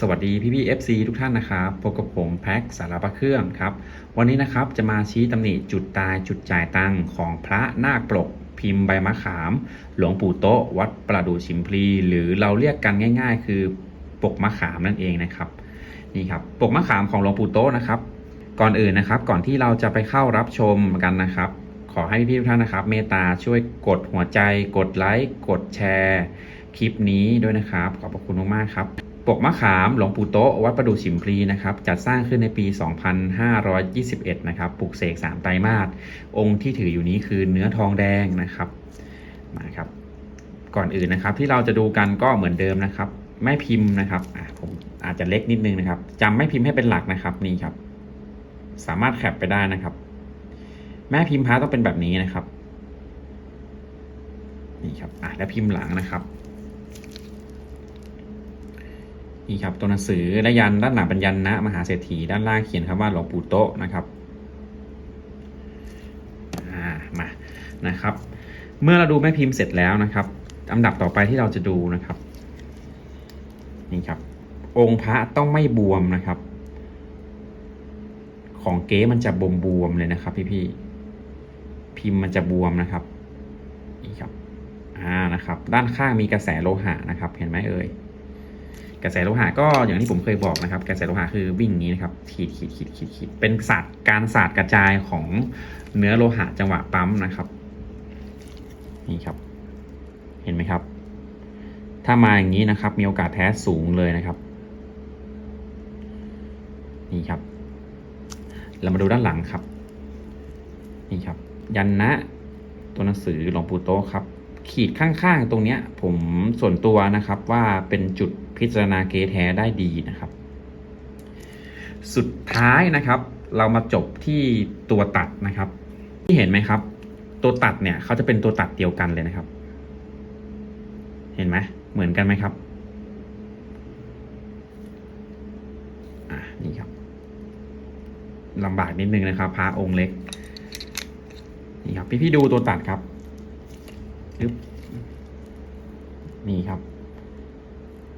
สวัสดีพี่พี่ FC ทุกท่านนะครับพบกับผมแพ็คสารพัดเครื่องครับ วันนี้นะครับจะมาชี้ตำหนิจุดตายจุดจ่ายตังของพระนาคปลกพิมพ์ใบมะขาม หลวงปู่โตะวัดประดูชิมพลี หรือเราเรียกกันง่าย ๆ คือปกมะขามนั่นเองนะครับนี่ครับปกมะขามของหลวงปู่โตะนะครับ ก่อนอื่นนะครับ ก่อนที่เราจะไปเข้ารับชมกันนะครับ ขอให้พี่ทุกท่านนะครับ เมตตาช่วยกดหัวใจ กดไลค์กดแชร์ คลิปนี้ด้วยนะครับ ขอบพระคุณมากๆครับ กมะขามหลวงปู่โตะวัดประดู่ฉิมพลีนะครับจัดสร้างขึ้นในปี 2521 นะครับปลูกเสกสามไตรมาสองค์ที่ถืออยู่นี้คือเนื้อทองแดงนะครับมาครับ ก่อนอื่นนะครับที่เราจะดูกันก็เหมือนเดิมนะครับแม่พิมพ์นะครับอะผมอาจจะเล็กนิดนึงนะครับจำแม่พิมพ์ให้เป็นหลักนะครับนี่ครับ สามารถแคปไปได้นะครับ แม่พิมพ์พระต้องเป็นแบบนี้นะครับนี่ครับอะแล้วพิมพ์หลังนะครับ นี่ครับตัวหนังสือและยันด้านหลังเป็นยันนะมหาเศรษฐีด้านล่างเขียนคำว่าหลวงปู่โตะนะครับมานะครับ เมื่อเราดูแม่พิมพ์เสร็จแล้วนะครับอันดับต่อไปที่เราจะดูนะครับนี่ครับ องค์พระต้องไม่บวมนะครับ ของเก๊มันจะบวมบวมเลยนะครับ พี่พี่พิมพ์มันจะบวมนะครับนี่ครับอ่านะครับ ด้านข้างมีกระแสโลหะนะครับ เห็นไหมเอ่ย กระแสโลหะก็อย่างที่ผมเคยบอกนะครับ กระแสโลหะคือวิ่งนี้นะครับขีดขีดขีดขีดขีดเป็นศาสตร์การศาสตร์กระจายของเนื้อโลหะจังหวะปั๊มนะครับนี่ครับ เห็นไหมครับ ถ้ามาอย่างนี้นะครับ มีโอกาสแท้สูงเลยนะครับนี่ครับ เรามาดูด้านหลังครับนี่ครับ ยันนะตัวหนังสือหลวงปู่โตครับ ขีดข้างๆตรงเนี้ย ผมส่วนตัวนะครับว่าเป็นจุด พิจารณาเกแท้ได้ดีนะครับ สุดท้ายนะครับ เรามาจบที่ตัวตัดนะครับ ที่เห็นไหมครับ ตัวตัดเนี่ยเขาจะเป็นตัวตัดเดียวกันเลยนะครับ เห็นไหมเหมือนกันไหมครับอะนี่ครับลำบากนิดนึงนะครับพระองค์เล็กนี่ครับพี่ๆดูตัวตัดครับนี่ครับ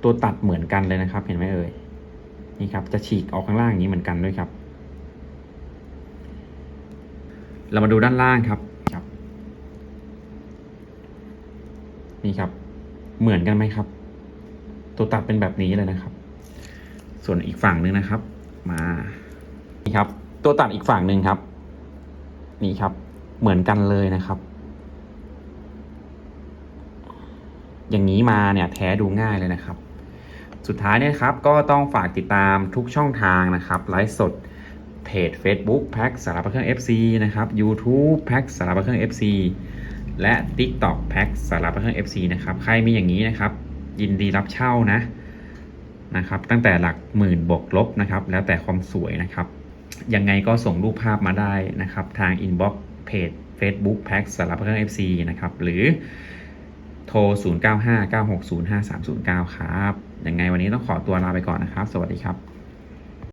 ตัวตัดเหมือนกันเลยนะครับ เห็นไหมเอ่ยนี่ครับ จะฉีกออกข้างล่างอย่างนี้เหมือนกันด้วยครับ เรามาดูด้านล่างครับครับ นี่ครับ เหมือนกันไหมครับ ตัวตัดเป็นแบบนี้เลยนะครับ ส่วนอีกฝั่งหนึ่งนะครับ มานี่ครับ ตัวตัดอีกฝั่งหนึ่งครับ นี่ครับ เหมือนกันเลยนะครับ อย่างนี้มาเนี่ยแท้ดูง่ายเลยนะครับ สุดท้ายเนี่ยครับก็ต้องฝากติดตามทุกช่องทางนะครับไลฟ์สดเพจ Facebook แพ็กสารพัดเครื่อง FC นะครับ YouTube แพ็กสารพัดเครื่อง FC และ TikTok แพ็กสารพัดเครื่อง FC นะครับใครมีอย่างนี้นะครับ ยินดีรับเช่านะนะครับ ตั้งแต่หลักหมื่นบวกลบนะครับ แล้วแต่ความสวยนะครับ ยังไงก็ส่งรูปภาพมาได้นะครับ ทาง Inbox เพจ Facebook แพ็กสารพัดเครื่อง FC นะครับ หรือโทร 0959605309 ครับ ยังไงวันนี้ต้องขอตัวลาไปก่อนนะครับ สวัสดีครับ